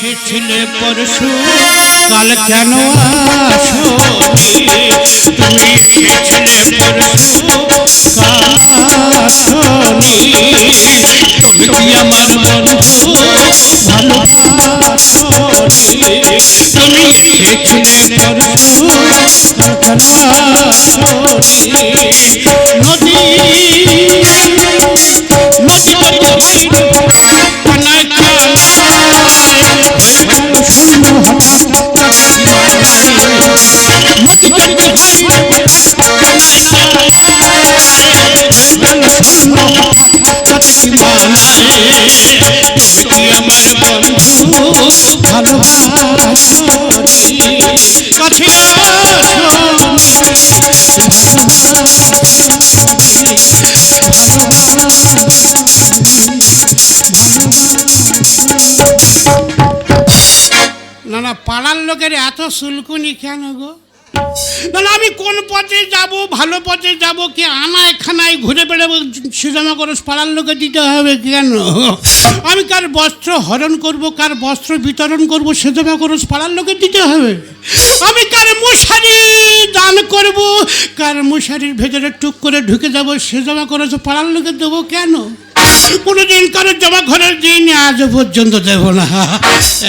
এসেছিলে পরশু, কাল কেন আসনি তুমি এসেছিলে পরশু, কাল তুমি কি আমার বন্ধু ভালোবাসনি তুমি এসেছিলে পরশু কেন নদী নদী বন্ধু না না পাড়ার লোকের এত সুলকুনি কেন গো? না আমি কোন পথে যাব, ভালো পথে যাব কি আনায় খানায় ঘুরে বেড়াবো সেজমা করে পাড়ার লোকে দিতে হবে কেন? আমি কার বস্ত্র হরণ করব, কার বস্ত্র বিতরণ করব সেজমা করে পাড়ার লোকে দিতে হবে? আমি কার মশারি দান করব, কার মশারির ভেতরে টুক করে ঢুকে যাব সেজমা করে পাড়ার লোকে দেবো কেন? কোনোদিন কারোর জমা ঘরের দিন আজ পর্যন্ত দেব না।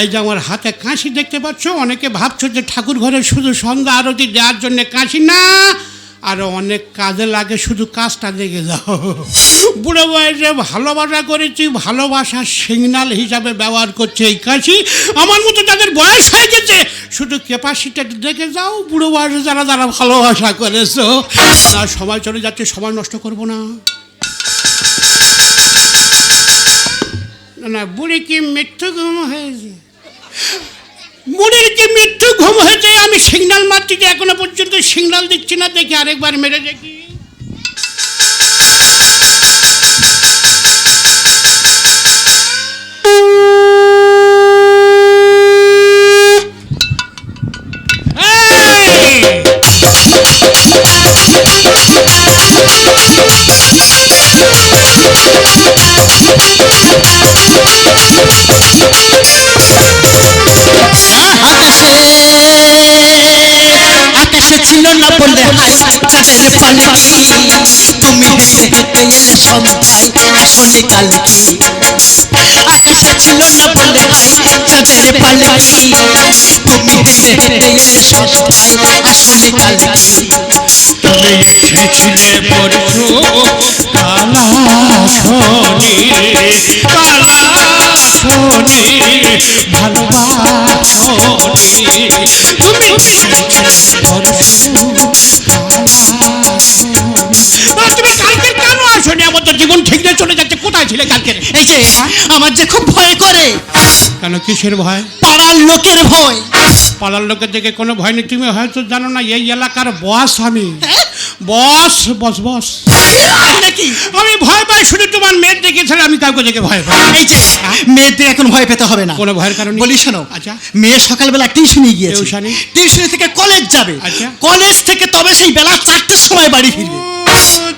এই যে আমার হাতে কাঁশি দেখতে পাচ্ছ, অনেকে ভাবছ যে ঠাকুর ঘরে শুধু সন্ধ্যা আরতি দেওয়ার জন্য কাঁশি না আরও অনেক কাজে লাগে শুধু কাজটা দেখে যাও। বুড়ো বয়সে ভালোবাসা করেছি, ভালোবাসার সিগনাল হিসাবে ব্যবহার করছে এই কাশি আমার মতো যাদের বয়স হয়ে গেছে, শুধু ক্যাপাসিটি দেখে যাও, বুড়ো বয়সে যারা যারা ভালোবাসা করেছ আর সময় চলে যাচ্ছে সময় নষ্ট করব না। না, বুড়ি কি মৃত্যু ঘুম হয়েছে? বুড়ির কি মৃত্যু ঘুম হয়েছে? আমি সিগনাল মারছি যে এখনও পর্যন্ত সিগনাল দিচ্ছি না, দেখি আরেকবার মেরে দেখি। হাই পালকি তুমি হেঁটে এলে সন্ধ্যায় আসলে কালকি আকাশে ছিল না বলে চাঁদের পালকি তুমি হেঁটে এলে সন্ধ্যায় আসলে কালকি তুমি এসেছিলে পরশু কালা শনি কালা ভালোবাসনি তুমি কালকে কেন আসনি আমার তো জীবন ঠিক না চলে যাচ্ছে কোথায় ছিলে কালকে এই যে আমার যে খুব ভয় করে কেন কিসের ভয় পাড়ার লোকের ভয়। পাড়ার লোকের দিকে কোনো ভয় নেই। তুমি হয়তো জানো না এই এলাকার বস আমি। হ্যাঁ? বস বস বস। নাকি? আমি ভয় পাই শুধু তোমার মেয়ের দেখে ছাড়া আমি কাউকে দেখে ভয় পাই। এই যে মেয়েদের এখন ভয় পেতে হবে না। কোনো ভয়ের কারণ বলি শোনো আচ্ছা। মেয়ে সকালবেলা টিউশনে গিয়েছে। টিউশনি? টিউশনি থেকে কলেজ যাবে। আচ্ছা। কলেজ থেকে তবে সেই বেলা চারটের সময় বাড়ি ফিরবে।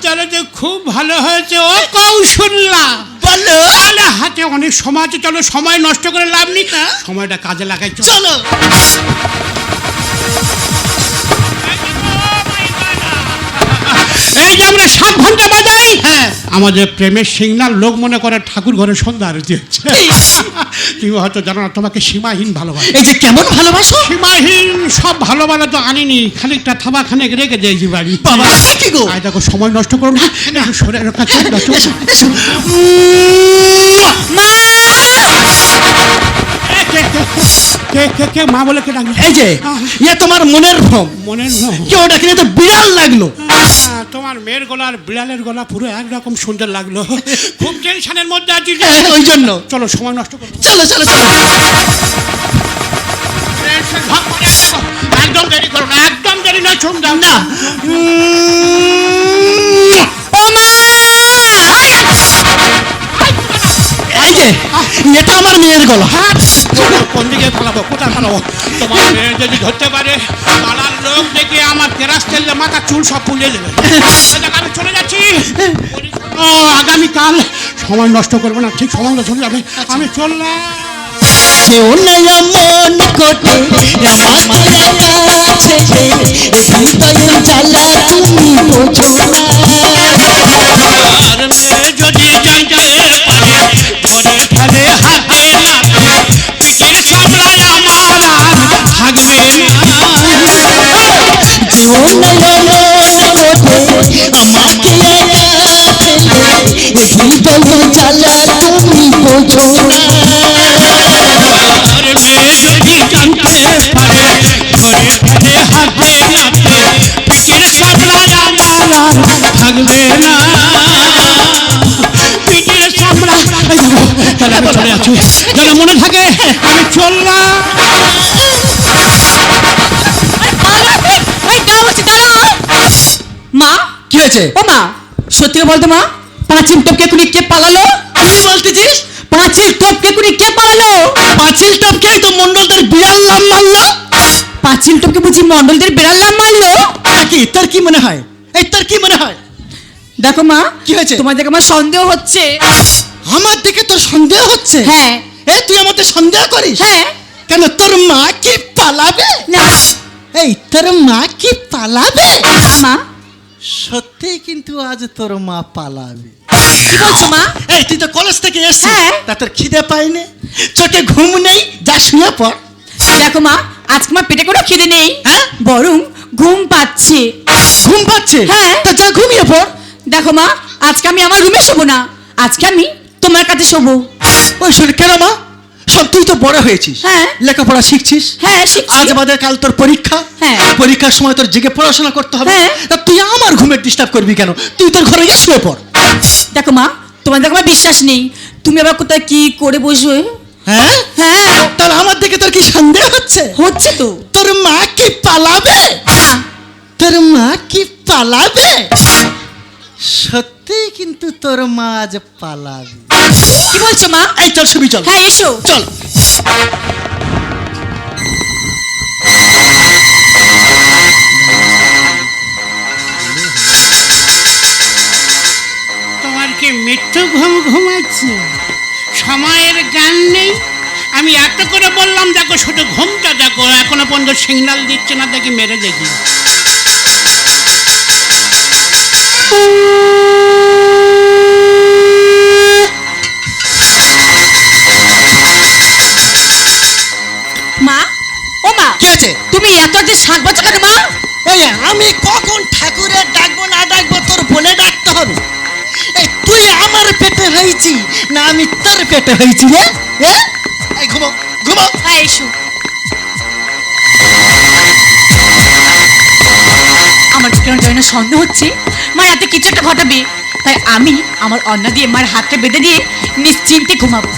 তাহলে তো খুব ভালো হয়েছে। ও কৌশল্যা বলো। তাহলে হাতে অনেক সময় আছে চলো সময় নষ্ট করে লাভ নেই। হ্যাঁ। সময়টা কাজে লাগাই চলো। চলো। এই যে আমরা সাত ঘণ্টা বাজাই। হ্যাঁ আমাদের প্রেমের সিগনাল লোক মনে করে ঠাকুর ঘরে সন্ধ্যা আরতি হচ্ছে। তুমি হয়তো জানো না তোমাকে সীমাহীন ভালোবাসে। এই যে কেমন ভালোবাসো? সীমাহীন সব ভালোবাসা তো আনিনি খানিকটা থাবা খানিক রেখে দিয়েছি বাড়ি। বাবা কি গো? আয় দেখো সময় নষ্ট করো না। চোখ দাও, চোখ মা কে, কে, কে মা বলে কে ডাকলো? এই যে ইয়ে তোমার মনের ভ্রম। মনের নয় কেউ ডাকিনে তো বিড়াল লাগল। তোমার মেয়ের গলা আর বিড়ালের গলা পুরো একরকম সুন্দর লাগল। খুব টেনশনের মধ্যে আছি। হ্যাঁ, ওই জন্য। চলো সময় নষ্ট করো। চলো চলো। একদম দেরি করো না একদম দেরি না। না। এই যে এটা আমার মেয়ের গলা। কোন দিকে পালাবো? কোথায় পালাবো? তোমার মেয়ে যদি ধরতে পারে পাড়ার লোক দেখে আমার কেরাস তেলে মাথা চুল সব ফুলিয়ে দেবে। আমি চলে যাচ্ছি। ও আগামীকাল সময় নষ্ট করব না ঠিক সময় চলে যাবে আমি চললাম। কেউ নাই মন কোটে একা ছেড়ে হৃদয় জ্বালা তুমি বোঝো না। আর মেয়ে যদি জানতে তাহলে আমি চলে আছি। যেন মনে থাকে আমি চললাম। মা? কি হয়েছে? ও মা সত্যি বলতো মা পাঁচিল টপকে কুড়ি কে পালালো? কি বলতেছিস? পাঁচিল টপকে কুড়ি কে পালালো? পাঁচিল টপকেই তো মন্ডলদের বিড়াল নাম মারলো। পাঁচিল টপকে বুঝি মন্ডলদের বেড়াল নাম মারলো? কি? তোর কি মনে হয়? এই তোর কি মনে হয়? দেখো মা কি হয়েছে? তোমার দেখে আমার সন্দেহ হচ্ছে। আমার দিকে তোর সন্দেহ হচ্ছে? হ্যাঁ। এ তুই আমাদের সন্দেহ করিস? হ্যাঁ। কেন তোর মা কি পালাবে? না। এই তোর মা কি পালাবে? না, মা। সত্যি কিন্তু আজ তোর মা পালাবে। কি বলছো মা? এই তুই তো কলেজ থেকে এসছিস। হ্যাঁ। তা তোর খিদে পাইনি? চোখে ঘুম নেই? যা শুয়ে পড়। দেখো মা আজকে আমার পেটে কোনো খিদে নেই হ্যাঁ? বরং ঘুম পাচ্ছে। ঘুম পাচ্ছে? হ্যাঁ। তা যা ঘুমিয়ে পড়। দেখো মা আজকে আমি আমার রুমে শোবো না। আজকে আমি তোমার কাছে শোবো। ওই শুনে কেন মা? সব তুই তো বড় হয়েছিস। হ্যাঁ। লেখাপড়া শিখছিস। হ্যাঁ আজ বাদে কাল তোর পরীক্ষা। হ্যাঁ। পরীক্ষার সময় তোর জেগে পড়াশোনা করতে হবে। হ্যাঁ। তা তুই আমার ঘুমের ডিস্টার্ব করবি কেন? তুই তোর ঘরে গিয়ে শুয়ে পড়। দেখো মা তোমার দেখো আমার বিশ্বাস নেই। তুমি আবার কোথায় কি করে বসবে? হ্যাঁ? হ্যাঁ। তাহলে আমার দিকে তোর কি সন্দেহ হচ্ছে? হচ্ছে তো। তোর মা কি পালাবে? না তোর মা কি পালাবে? সত্যি কিন্তু তোর মা আজ পালাবে। কি বলছো মা? এই চল শুবি চল। হ্যাঁ এসো। চল। তোমার কি মৃত্যু ঘুম ঘুমাচ্ছে? সময়ের গান নেই। আমি এত করে বললাম দেখো শুধু ঘুমটা দেখো। এখনও পর্যন্ত সিগনাল দিচ্ছে না দেখি মেরে দেখি। যে শাক বাচ্চা কেন মা? এই আমি কখন ঠাকুরের ডাকবো না ডাকবো তোর বলে ডাকতে হবে। এই তুই আমার পেটে হয়েছি না আমি তোর পেটে হয়েছি রে? এই ঘুমো ঘুমো। হ্যাঁ এসো। আমার কেন জানি না সন্দেহ হচ্ছে। মা রাতে কিছু একটা ঘটাবে। তাই আমি আমার অন্ন দিয়ে মার হাতটা বেঁধে দিয়ে নিশ্চিন্তে ঘুমাবো।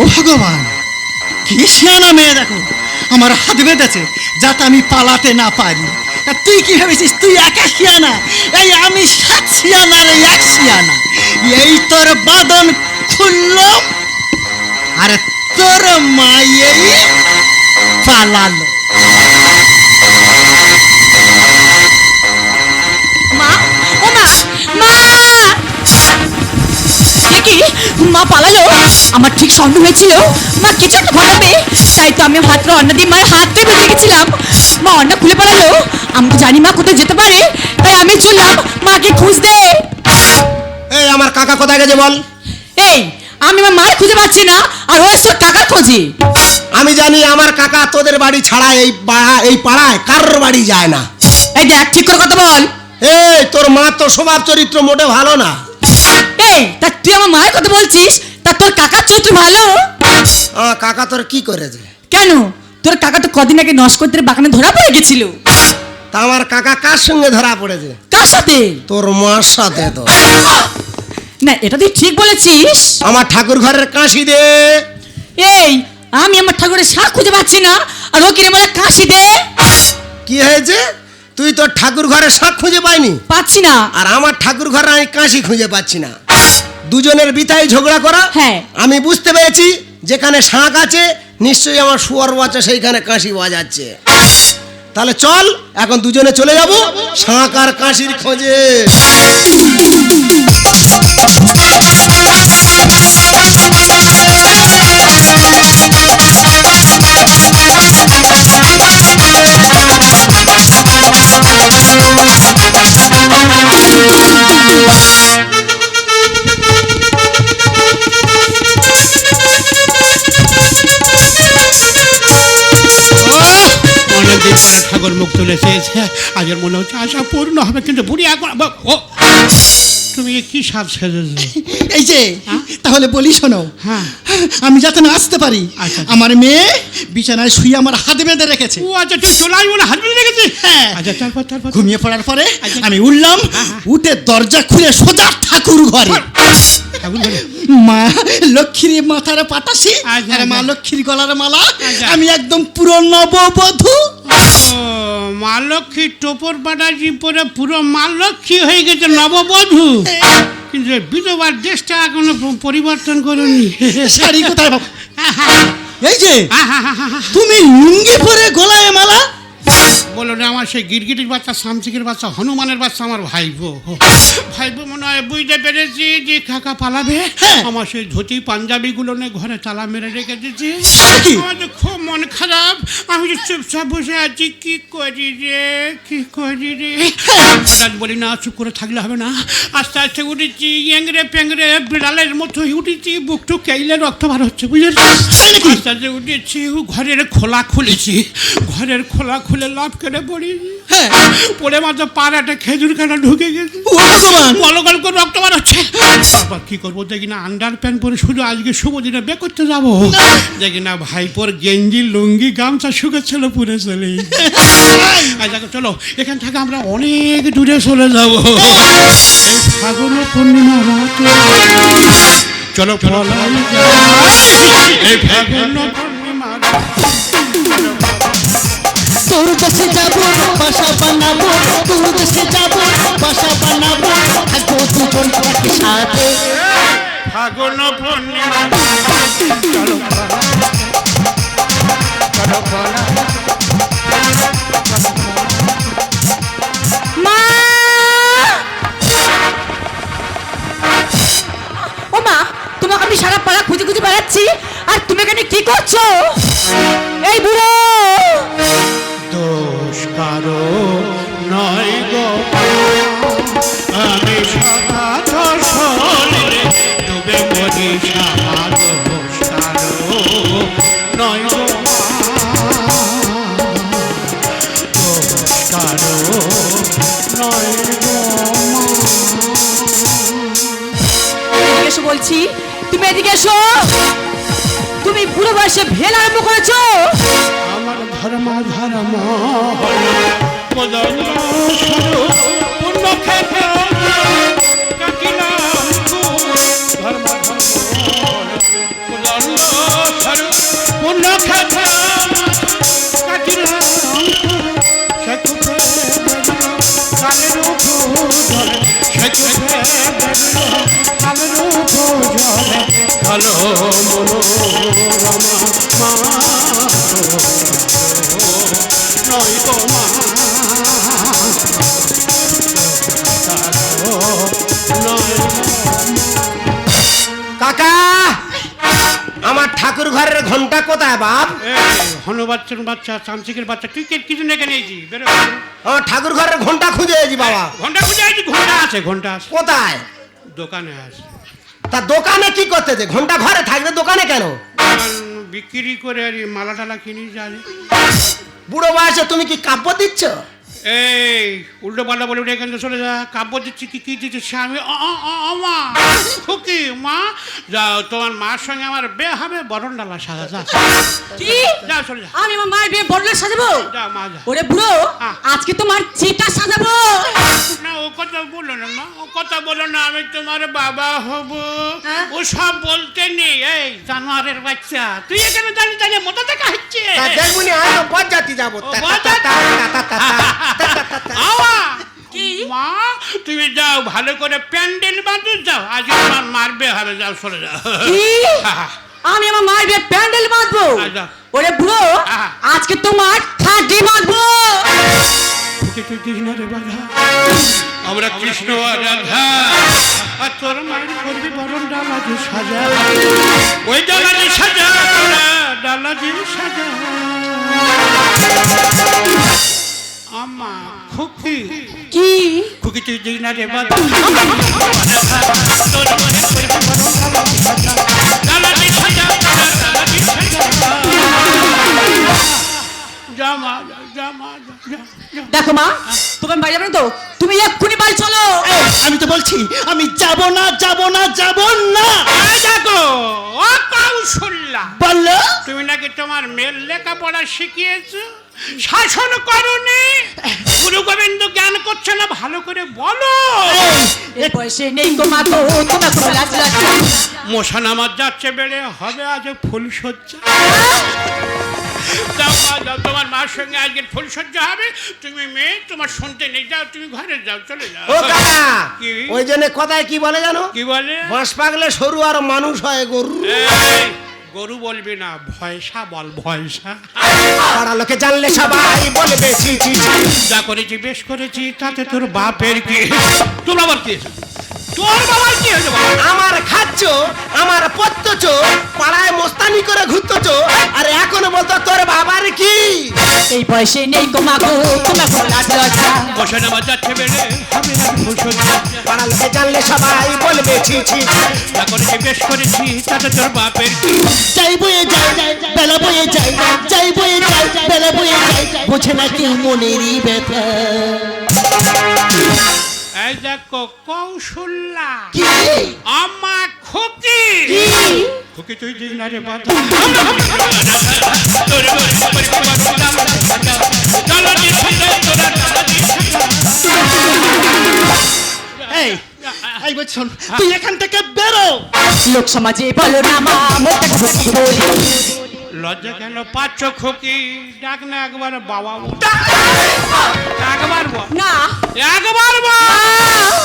ও ভগবান, কি শিয়ানা মেয়ে দেখো। আমার হাত বেঁধেছে যাতে আমি পালাতে না পারি। তুই কি ভেবেছিস? তুই একা শিয়ানা? এই আমি সাত শিয়ানার এক শিয়ানা। এই তোর বাদন খুললাম আর তোর মা এই পালালো। মা পালালো। আমার ঠিক সন্দেহ হয়েছিল। মা কিছু একটা ঘটাবে তাই তো আমি হাতটা অন্ন দিয়ে মায়ের হাতটা বেঁধে গেছিলাম। মা অন্ন খুলে পালালো আমি তো জানি মা কোথায় যেতে পারে। তাই আমি চললাম মাকে খুঁজতে। এই আমার কাকা কোথায় গেছে বল? এই আমি আমার মায়ের খুঁজে পাচ্ছি না আর ও তোর টাকার খোঁজে। আমি জানি আমার কাকা তোদের বাড়ি ছাড়া এই পাড়া এই পাড়ায় কারোর বাড়ি যায় না। এই দেখ ঠিক করে কথা বল। এই তোর মা তো স্বভাব চরিত্র মোটে ভালো না। এই তা তুই আমার মায়ের কথা বলছিস? তা তোর কাকার চরিত্র ভালো? কাকা তোর কি করেছে? কেন? তোর কাকা তো কদিন আগে নস্করদের বাগানে ধরা পড়ে গেছিল। তা আমার কাকা কার সঙ্গে ধরা পড়েছে? কার সাথে? তোর মার সাথে তো। না এটা তুই ঠিক বলেছিস। আমার ঠাকুর ঘরের কাশি দে। এই আমি আমার ঠাকুরের শাক খুঁজে পাচ্ছি না আর ও কিনে বলে কাশি দে। কি হয়েছে? তুই তোর ঠাকুর ঘরের শাক খুঁজে পাইনি? পাচ্ছি না। আর আমার ঠাকুর ঘরে আমি কাশি খুঁজে পাচ্ছি না। দুজনের বিতায় ঝগড়া করা হ্যাঁ। আমি বুঝতে পেরেছি যেখানে শাঁখ আছে নিশ্চয়ই আমার শুয়ার বাচ্চা সেইখানে কাশি বাজাচ্ছে তাহলে চল এখন দুজনে চলে যাব শাঁখ আর কাশির খোঁজে ঠাকুর মুখ তুলেছে আজের মনে হচ্ছে আশা পূর্ণ হবে কিন্তু বুড়ি এখন ও তুমি কি সাজ সেজেছো? এই যে তাহলে বলি শোনো। হ্যাঁ। আমি যাতে না আসতে পারি আচ্ছা। আমার মেয়ে বিছানায় শুয়ে আমার হাতে বেঁধে রেখেছে। ও আচ্ছা তুই চলাই বলে হাত বেঁধে রেখেছিস হ্যাঁ। আচ্ছা তারপর তারপর ঘুমিয়ে পড়ার পরে আচ্ছা। আমি উঠলাম উঠে দরজা খুলে সোজা ঠাকুর ঘরে। মা লক্ষ্মীর মাথার পাটাশি আচ্ছা, আর মা। লক্ষ্মীর গলার মালা। আমি একদম পুরো নববধূ। মা লক্ষ্মী টোপর পাটাজি পরে পুরো মা লক্ষ্মী হয়ে গেছে নববধূ। কিন্তু বিধবার দেশটা এখনও পরিবর্তন করুনি। শাড়ি কোথায় এই যে তুমি লুঙ্গি পরে গলায় মালা বলো না আমার সেই গিরগিটির বাচ্চা সামসিকের বাচ্চা হনুমানের বাচ্চা আমার ভাইবো। ভাইবো মনে হয় বুঝতে পেরেছি যে কাকা পালাবে। হ্যাঁ। আমার সেই ধুতি পাঞ্জাবি গুলো নিয়ে ঘরে তালা মেরে রেখে দিয়েছি। আমার তো খুব মন খারাপ। আমি যে চুপচাপ বসে আছি। কি করি রে? কি করি রে? হঠাৎ বলি না চুপ করে থাকলে হবে না। আস্তে আস্তে উঠেছি এংরে পেংরে বিড়ালের মতো উঠেছি বুকটু কেইলে রক্ত বার হচ্ছে বুঝেছি আস্তে আস্তে উঠেছি ঘরের খোলা খুলেছি। ঘরের খোলা খুলে লাভ করে পড়ি। হ্যাঁ। পড়ে মাত্র পার একটা খেজুর কাটা ঢুকে গেছে। ভগবান। করে রক্ত বার হচ্ছে তারপর কি করব? দেখি না আন্ডার প্যান্ট পরে শুধু আজকে শুভ দিনে বে করতে যাব। দেখি না ভাইপোর গেঞ্জি লুঙ্গি গামছা শুকেছিল পুরে চলে। আচ্ছা চলো এখান থেকে আমরা অনেক দূরে চলে যাব। ফাগুন পূর্ণিমা রাতে। চলো পলাই এই ফাগুন পূর্ণিমা বাসা বানাবো তোর দেশে যাব বাসা বানাবো থাকব দুজন একসাথে। ফাগুন পূর্ণিমা। চলো চলো ও মা তোমাকে আমি সারা পাড়া খুঁজে খুঁজে বেড়াচ্ছি আর তুমি এখানে কি করছ? এই বুড়ো! বলছি তুমি এদিকে এসো। তুমি বুড়ো বয়সে ভেল আরম্ভ করেছ। আমার ধর্ম ধর্ম পদল স্বরূপ মনোরমা নয় গো কাকা আমার ঠাকুর ঘরের ঘণ্টা কোথায় বাপ? হনুবাচ্চার বাচ্চা চামচিকের বাচ্চা তুই কে কিছু এখানে এইছি বেরো। আমার ঠাকুর ঘরের ঘণ্টা খুঁজে এসেছি বাবা। ঘণ্টা খুঁজে ঘণ্টা আছে ঘণ্টা আছে। কোথায়? দোকানে আছে। তা দোকানে কি করতেছে? ঘণ্টা ঘরে থাকবে দোকানে কেন? বিক্রি করে আর মালা টালা কিনি জানি। বুড়ো বয়সে তুমি কি কাব্য দিচ্ছ? এই উল্টো পাল্টা বলে উঠে এখান থেকে চলে যা। কাব্য দিচ্ছি কি কি দিচ্ছি সে আমি মা। খুকি মা। যাও তোমার মার সঙ্গে আমার বে হবে বরণ ডালা সাজা যা। কি? যা চলে যা। আমি আমার মায়ের বিয়ে বড়লে সাজাবো? যা মা যা। ওরে বুড়ো। আজকে তোমার চিটা সাজাবো? না ও কথা বলো না মা ও কথা বলো না আমি তোমার বাবা হব? ও সব বলতে নেই। এই জানোয়ারের বাচ্চা তুই এখানে দাঁড়িয়ে দাঁড়িয়ে মোটা দেখা হচ্ছে। দেখবুনি যাব। তা, তা, তা, তা, তা, কি? মা তুমি যাও ভালো করে প্যান্ডেল বাঁধো যাও। আজ আমার মারবে হবে যাও সরে যাও। কি? আমি আমার মায়ের বিয়ে প্যান্ডেল বাঁধবো। ওরে বুড়ো আহা। আজকে তোমার খাটি বাঁধবো। আমরা কৃষ্ণ আর রাধা। আর তোর মায়ের করবি ডালাজি সাজা। ওই ডালাজি সাজা। তোরা ডালাজি সাজা। আমা খুকি। কি? খুকি তুই দিস না রে জামা দেখো মা তোমার বাড়ি যাবে তো? তুমি এক্ষুনি বাড়ি চলো। আমি তো বলছি আমি যাব না যাব না যাব না। দেখো ও কৌশল্যা। বলল তুমি নাকি তোমার মেয়ের লেখাপড়া শিখিয়েছো? শাসন করনি। গুরু গোবিন্দ জ্ঞান করছে না ভালো করে বলো। এই বয়সে নেই গো মা গো তোমার কোনো লাজ লাগছে মশান আমার যাচ্ছে বেড়ে হবে আজ ফুল সজ্জা। তোমার মার সঙ্গে আজকে ফুল সজ্জা হবে। তুমি মেয়ে তোমার শুনতে নেই যাও তুমি ঘরে যাও চলে যাও। ও কাকা ওই জন্য কথায় কি বলে জানো? কি বলে? বাঁশ পাগলে সরু আর মানুষ হয় গরু। গরু বলবি না ভয়সা বল ভয়সা পাড়া লোকে জানলে সবাই বলবে। যা করেছি বেশ করেছি তাতে তোর বাপের কি তোর আবার কি? তোর বাবার কি হয়েছে বাবা? আমার খাচ্ছ আমার পত্তছ পাড়ায় মোস্তানি করে ঘুরতছ আর এখনও বলতো তোর বাবার কি? এই বয়সে নেই গো তোমার কোনো লাজ লজ্জা বসে নামা যাচ্ছে বেড়ে হবে না ফুল সজ্জা পাড়া লোকে জানলে সবাই বলবে ছি ছি। ছি। যা বেশ করেছি তাতে তোর বাপের কি? যাই বয়ে যাই বেলা বয়ে যাই যাই বয়ে যাই বেলা বয়ে যাই। বোঝে না কেউ মনেরই ব্যথা এই দেখো কৌশল্যা। কি? আমা খুকি। খুকি তুই এই এই এখান থেকে বেরো। লোক সমাজে বলো না মা মোটা খুশি বলি। লজ্জা কেন? পাচ্ছ খুকি ডাক না একবার বাবা। একবার বল। না। একবার বল।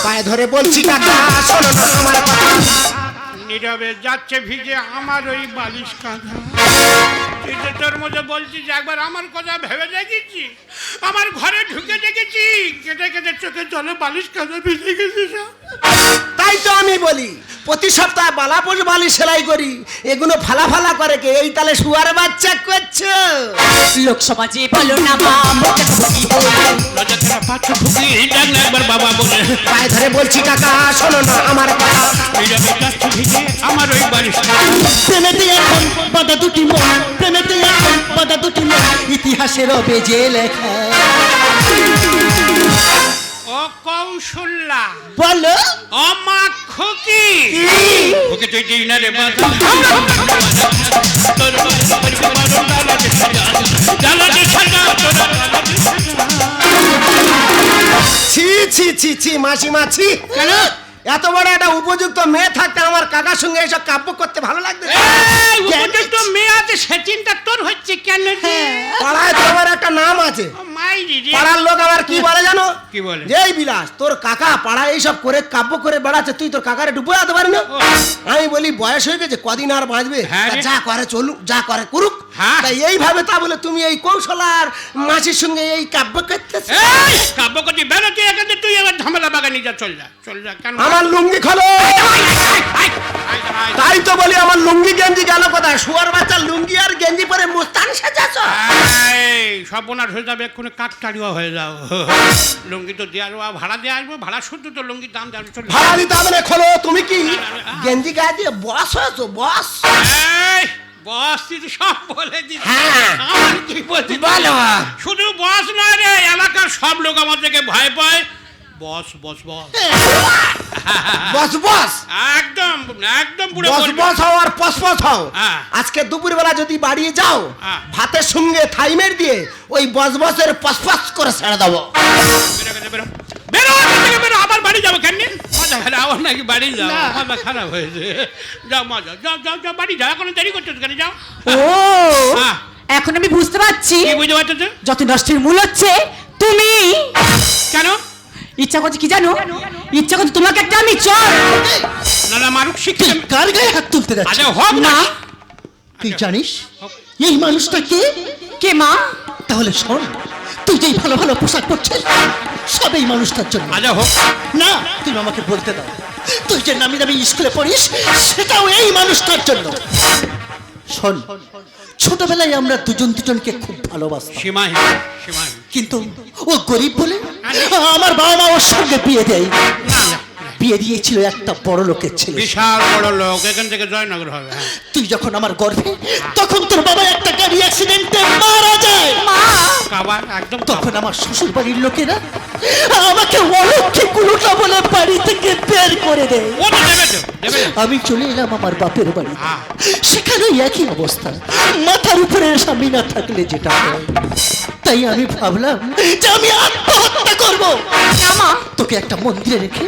পায়ে ধরে বলছি কাকা শোনো না আমার কথা। নীরবে যাচ্ছে ভিজে আমার ওই বালিশ কাঁধা। তোর মধ্যে বলছিস একবার আমার কথা ভেবে দেখেছি আমার ঘরে ঢুকে দেখেছি। কেটে কেটে চোখে জলে বালিশ কাঁধা ভিজে গেছে তাই তো আমি বলি প্রতি সপ্তাহে বালাপোষ বালি সেলাই করি। এগুলো ফালা ফালা করে কে? এই তালে শুয়ার বাচ্চা করছ? লোক সমাজে বলো না মা একবার বাবা বলে। পায়ে ধরে বলছি কাকা শোনো না আমার কথা। আমার ওই বালিশ এখন দুটি মন প্রেমেতে বাধা দুটি মন ইতিহাসে রবে যে লেখা। ও কৌশল্যা বলো। অমা খুকি খুকি তুই দিই না রে সাজা ছি ছি ছি ছি মাসিমা ছি। কেন? এত বড় একটা উপযুক্ত মেয়ে থাকতে আমার কাকার সঙ্গে এসব কাব্য করতে ভালো লাগবে? উপযুক্ত মেয়ে আছে সে চিন্তা তোর হচ্ছে কেন রে? পাড়ায় তোমার একটা নাম আছে। পাড়ার লোক আবার কি বলে জানো? কি বলে? এই বিলাস তোর কাকা পাড়ায় এইসব করে কাব্য করে বেড়াচ্ছে তুই তোর কাকারে ডুবে যেতে পারি না? আমি বলি বয়স হয়ে গেছে কদিন আর বাঁচবে? হ্যাঁ যা করে চলুক যা করে করুক। হ্যাঁ। তাই এইভাবে তা বলে তুমি এই কৌশল আর মাসির সঙ্গে এই কাব্য বেরোতে এখানে তুই এবার যা চল যা চল যা কেন? আমার লুঙ্গি খোলো। তাই তো বলি আমার লুঙ্গি গেঞ্জি গেল কোথায়? শুয়ার বাচ্চা লুঙ্গি আর গেঞ্জি পরে মুস্তান সাজাছ? সর্বনাশ হয়ে যাবে এক্ষুনি হয়ে যাও। লুঙ্গি তো দেওয়ার ভাড়া দিয়ে আসব ভাড়া শুদ্ধ তো লুঙ্গির দাম চল ভাড়া দিতে হবে না খোলো তুমি কি? গেঞ্জি গায়ে দিয়ে বস হয়েছো বস। বস তুই সব বলে দিস হ্যাঁ। বলো। শুধু বস নয় রে এলাকার সব লোক আমার থেকে ভয় পায়। বস বস বস। বস বস! একদম একদম পুরো বস বস হও আর পস পস হও। হ্যাঁ। আজকে দুপুরবেলা যদি বাড়িয়ে যাও হ্যাঁ। ভাতের সঙ্গে থাইমের দিয়ে ওই বস বসের পস পস করে ছেড়ে দেবো। বেরো, বেরো, বেরো। আবার বাড়ি যাব কেন মজা আবার নাকি বাড়ি যাও মাথা খারাপ হয়েছে। যাও মজা যাও যাও যাও বাড়ি যাও। এখন দেরি করছ কেন? যাও। ও! হ্যাঁ। এখন আমি বুঝতে পারছি কি বুঝতে পারছ? যত নষ্টের মূল হচ্ছে তুমি কেন? ইচ্ছা করছে কি জানো? ইচ্ছা করছে তোমাকে একটা আমি চল না না মারুক শিখে কার গায়ে হাত তুলতে যাচ্ছে আচ্ছা হোক না। তুই জানিস এই মানুষটা কে? কে মা? তাহলে শোন তুই যেই ভালো ভালো পোশাক পরছিস সব এই মানুষটার জন্য। আচ্ছা হোক। না তুমি আমাকে বলতে দাও। তুই যে নামি দামি স্কুলে পড়িস সেটাও এই মানুষটার জন্য। শোন ছোটবেলায় আমরা দুজন দুজনকে খুব ভালোবাসতাম। সীমাহীন সীমাহীন। কিন্তু ও গরিব বলে আমার বাবা মা ওর সঙ্গে বিয়ে দেয়। বিয়ে দিয়েছিল একটা বড় লোকের ছেলে। বিশাল বড় লোক এখান থেকে জয়নগর হবে হ্যাঁ। তুই যখন আমার গর্ভে তখন তোর বাবা একটা গাড়ি অ্যাক্সিডেন্টে মারা যায়। একদম তখন আমার শ্বশুর বাড়ির লোকেরা আমাকে অলক্ষী কুলুটা বলে বাড়ি থেকে বের করে দেয়। আমি চলে এলাম আমার বাপের বাড়ি। সেখানে একই অবস্থা। মাথার উপরে স্বামী না থাকলে যেটা তাই আমি ভাবলাম যে আমি আত্মহত্যা করব। তোকে একটা মন্দিরে রেখে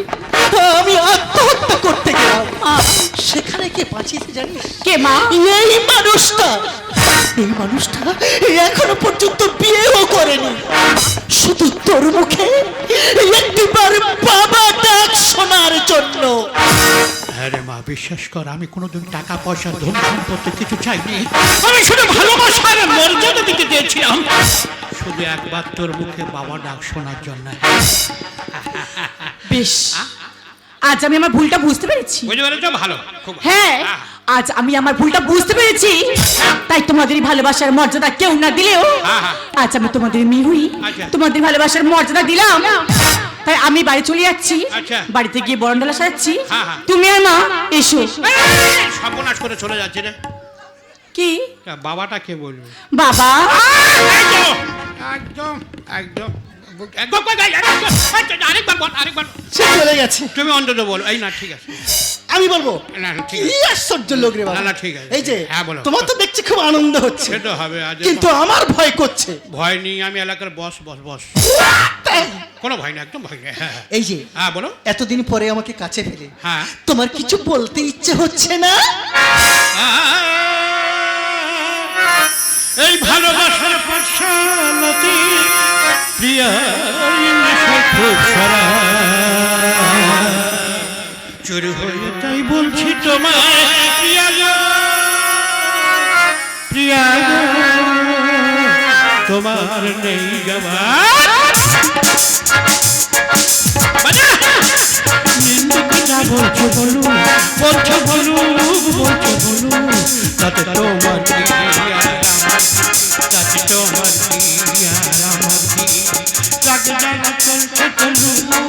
আমি আত্মহত্যা করতে গেলাম। সেখানে কে বাঁচিয়েছে জানি কে মা? এই মানুষটা। এই মানুষটা এখনও পর্যন্ত বিশ্বাস কর আমি কোনোদিন টাকা পয়সা ধন সম্পত্তি কিছু চাইনি। আমি শুধু ভালোবাসার মর্যাদা দিতে চেয়েছিলাম। শুধু একবার তোর মুখে বাবা ডাক শোনার জন্য। বেশ। আজ আমি আমার ভুলটা বুঝতে পেরেছি। বুঝতে পেরেছ? ভালো খুব হ্যাঁ আজ আমি আমার ভুলটা বুঝতে পেরেছি। তাই তোমাদের ভালোবাসার মর্যাদা কেউ না দিলেও হ্যাঁ, হ্যাঁ। আজ আমি তোমাদের মেয়ে হই আচ্ছা। তোমাদের ভালোবাসার মর্যাদা দিলাম। তাই আমি বাড়ি চলে যাচ্ছি। আচ্ছা। বাড়িতে গিয়ে বরণডালা সাজাচ্ছি। তুমি আর মা এসো। সর্বনাশ করে চলে যাচ্ছে রে। কি? বাবাটা কে বলবে? বাবা। একদম একদম একদম। আরেকবার আরেকবার। সে চলে গেছে। তুমি অন্তত বলো। এই না ঠিক আছে। আমি বলব? না না, ঠিক কি আশ্চর্য লোক রে বাবা। না, না, ঠিক আছে। এই যে হ্যাঁ, বলো। তোমার তো দেখছি খুব আনন্দ হচ্ছে। সে তো হবে আজ কিন্তু আমার ভয় করছে। ভয় নেই আমি এলাকার বস বস বস। তাই? কোনো ভয় নেই একদম ভয় নেই। হ্যাঁ হ্যাঁ। এই যে হ্যাঁ বলো। এতদিন পরে আমাকে কাছে ফেলে। হ্যাঁ। তোমার কিছু বলতে ইচ্ছে হচ্ছে না? এই ভালোবাসার পাঠশালাতে প্রিয়া খুব সারা। চুরি হয়ে তাই বলছি তোমায়, প্রিয়া তোমার নেই যাবার বলছো বলু বলছো বলু বলছো বলু, তাতে তোমার তাতে তোমার আমার লাগে চলছে চলু